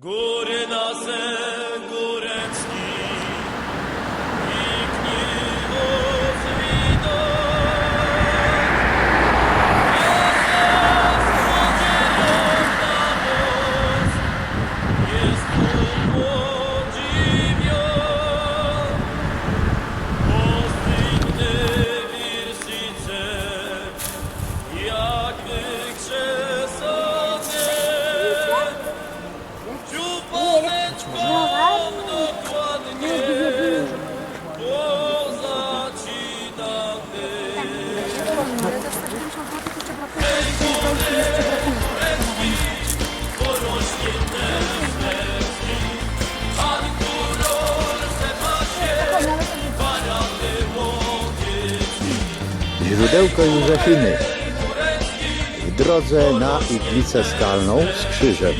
Góry nasze, Józefiny w drodze na Iglicę Skalną z krzyżem.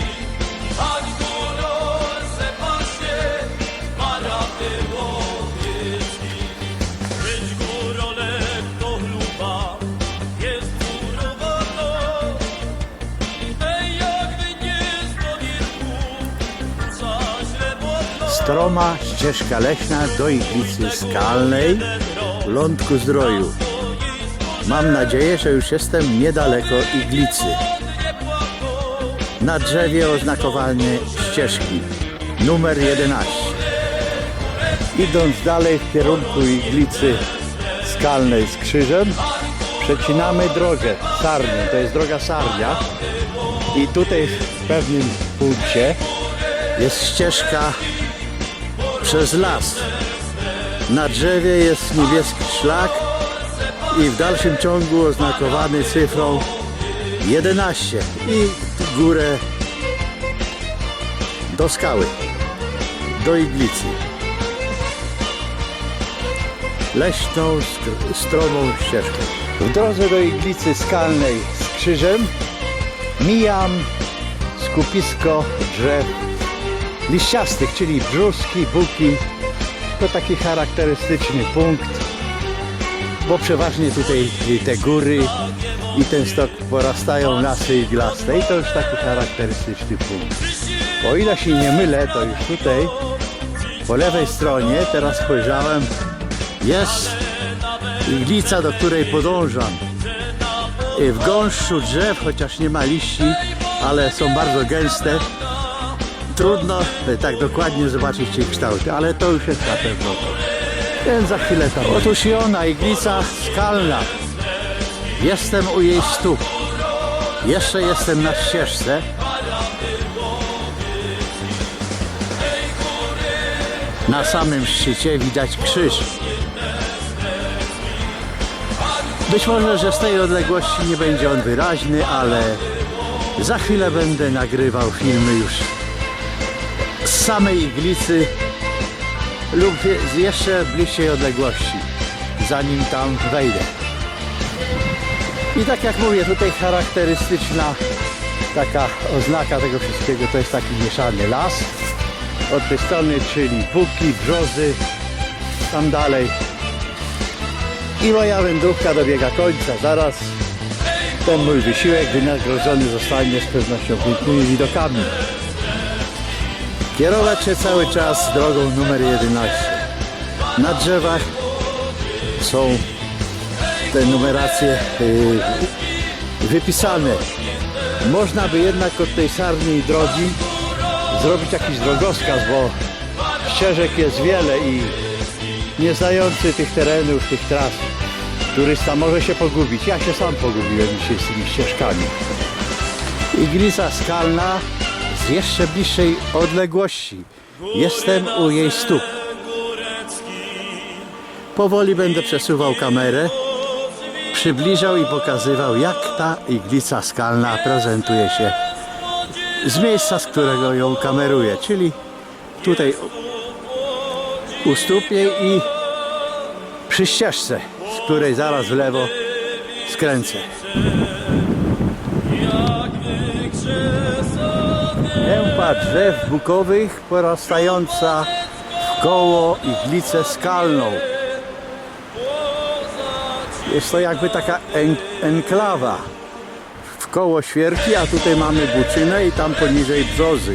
Stroma ścieżka leśna do Iglicy Skalnej w Lądku Zdroju. Mam nadzieję, że już jestem niedaleko Iglicy. Na drzewie oznakowanie ścieżki numer 11. Idąc dalej w kierunku Iglicy Skalnej z krzyżem, przecinamy drogę Sarnią. To jest droga Sarnia. I tutaj w pewnym punkcie jest ścieżka przez las. Na drzewie jest niebieski szlak i w dalszym ciągu oznakowany cyfrą 11 i górę do skały, do iglicy. Leśną, str- stromą ścieżką. W drodze do iglicy skalnej z krzyżem mijam skupisko drzew liściastych, czyli brzuski, buki. To taki charakterystyczny punkt, bo przeważnie tutaj te góry i ten stok porastają lasy iglaste i to już taki charakterystyczny punkt. O ile się nie mylę, to już tutaj po lewej stronie, teraz spojrzałem, jest iglica, do której podążam. I W gąszczu drzew, chociaż nie ma liści, ale są bardzo gęste, trudno e, tak dokładnie zobaczyć jej kształty, ale to już jest na pewno to. Więc za chwilę tam. Otóż i ona, iglica skalna. Jestem u jej stóp. Jeszcze jestem na ścieżce. Na samym szczycie widać krzyż. Być może, że z tej odległości nie będzie on wyraźny, ale za chwilę będę nagrywał filmy już z samej iglicy lub z jeszcze bliższej odległości, zanim tam wejdę. I tak jak mówię, tutaj charakterystyczna taka oznaka tego wszystkiego to jest taki mieszany las. Od tej strony, czyli buki, brzozy, tam dalej. I moja wędrówka dobiega końca. Zaraz ten mój wysiłek wynagrodzony zostanie z pewnością pięknymi widokami. Kierować się cały czas drogą numer 11. Na drzewach są te numeracje yy, wypisane. Można by jednak od tej sarniej drogi zrobić jakiś drogowskaz, bo ścieżek jest wiele i nie znający tych terenów, tych tras, turysta może się pogubić. Ja się sam pogubiłem dzisiaj z tymi ścieżkami. Iglica skalna z jeszcze bliższej odległości. Jestem u jej stóp. Powoli będę przesuwał kamerę, przybliżał i pokazywał, jak ta iglica skalna prezentuje się z miejsca, z którego ją kameruję, czyli tutaj u stóp jej i przy ścieżce, z której zaraz w lewo skręcę. Drzew bukowych porastająca w koło iglicę skalną. Jest to jakby taka en enklawa w koło świerki, a tutaj mamy buczynę i tam poniżej brzozy.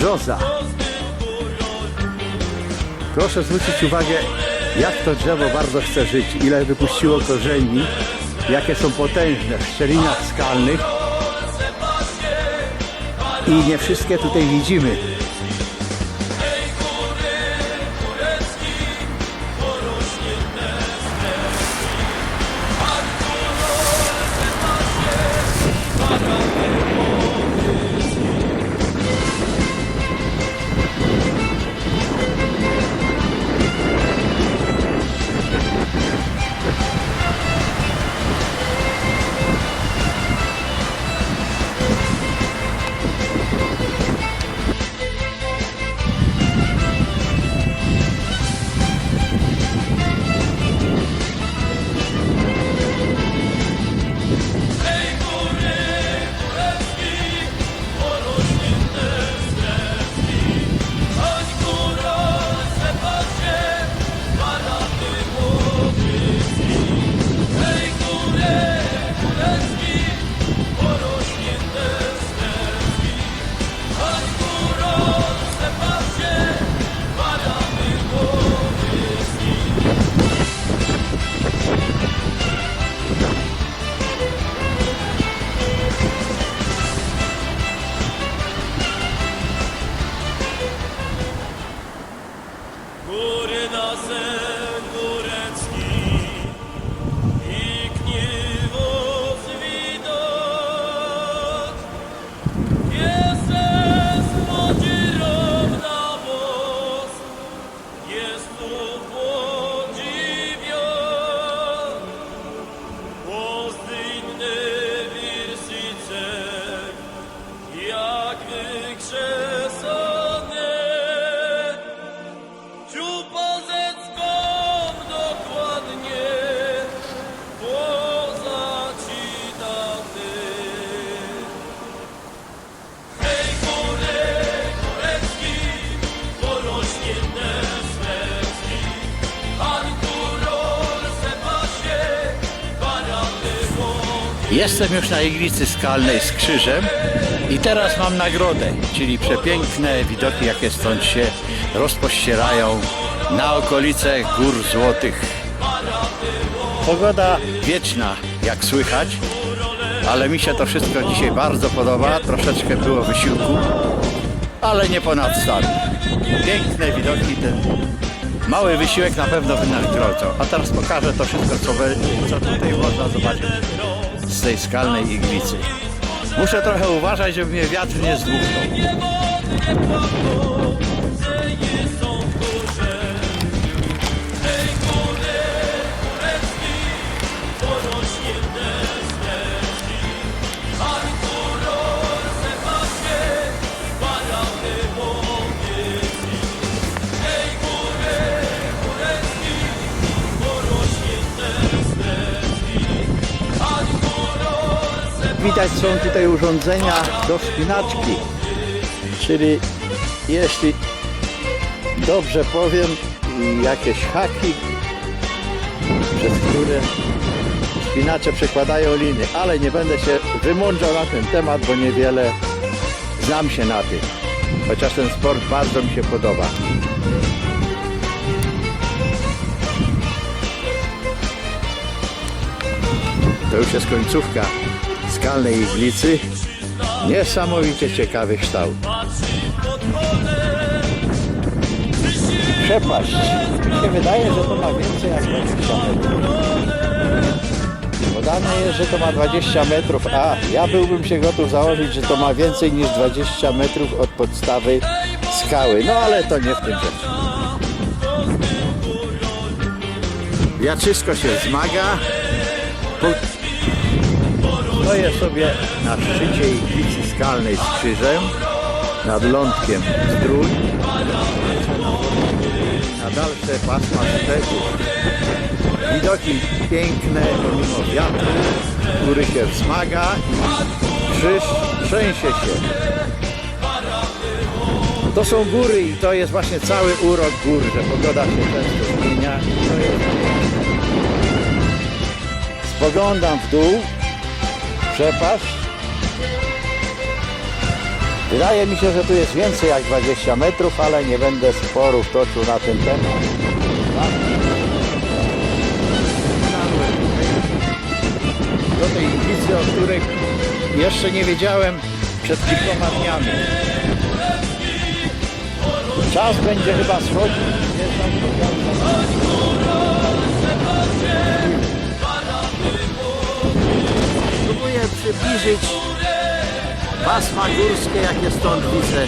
brzoza. Proszę zwrócić uwagę, jak to drzewo bardzo chce żyć, ile wypuściło korzeni, jakie są potężne w szczelinach skalnych i nie wszystkie tutaj widzimy. Jestem już na iglicy skalnej z krzyżem i teraz mam nagrodę, czyli przepiękne widoki, jakie stąd się rozpościerają na okolice Gór Złotych. Pogoda wieczna, jak słychać, ale mi się to wszystko dzisiaj bardzo podoba. Troszeczkę było wysiłku, ale nie ponad stan. Piękne widoki, ten mały wysiłek na pewno wynagrodzą. A teraz pokażę to wszystko, co, wy, co tutaj można zobaczyć z tej skalnej iglicy. Muszę trochę uważać, żeby mnie wiatr nie zdmuchnął. Widać są tutaj urządzenia do wspinaczki. Czyli jeśli dobrze powiem, jakieś haki, przez które wspinacze przekładają liny, ale nie będę się wymądrzał na ten temat, bo niewiele znam się na tym. Chociaż ten sport bardzo mi się podoba. To już jest końcówka skalnej iglicy. Niesamowicie ciekawy kształt. Przepaść. Mi się wydaje, że to ma więcej jak 20 metrów. Podane jest, że to ma 20 metrów, a ja byłbym się gotów założyć, że to ma więcej niż 20 metrów od podstawy skały. No ale to nie w tym rzecz. Wiatrzysko się wzmaga. Stoję sobie na szczycie iglicy skalnej z krzyżem nad lądkiem Zdrój na dalsze pasma szczytów. Widoki piękne pomimo wiatru, który się wzmaga i krzyż trzęsie się. To są góry i to jest właśnie cały urok gór, że pogoda się często zmienia. Spoglądam w dół, przepaść. Wydaje mi się, że tu jest więcej jak 20 metrów, ale nie będę sporów toczył na ten temat. Do tej iglicy, o której jeszcze nie wiedziałem przed kilkoma dniami. Czas będzie chyba schodzić. Przybliżyć pasma górskie, jakie stąd widzę.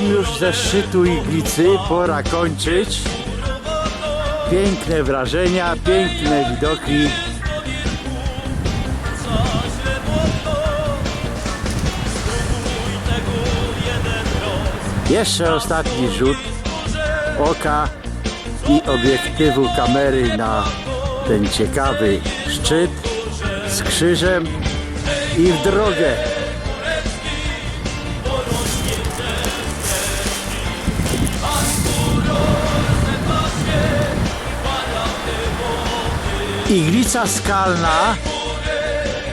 Zszedłem już ze szczytu iglicy, pora kończyć. Piękne wrażenia, piękne widoki. Jeszcze ostatni rzut oka i obiektywu kamery na ten ciekawy szczyt z krzyżem i w drogę. Iglica skalna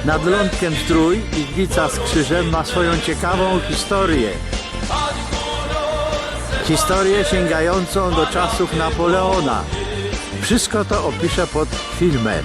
nad lądkiem Zdrój, iglica z krzyżem ma swoją ciekawą historię. Historię sięgającą do czasów Napoleona. Wszystko to opiszę pod filmem.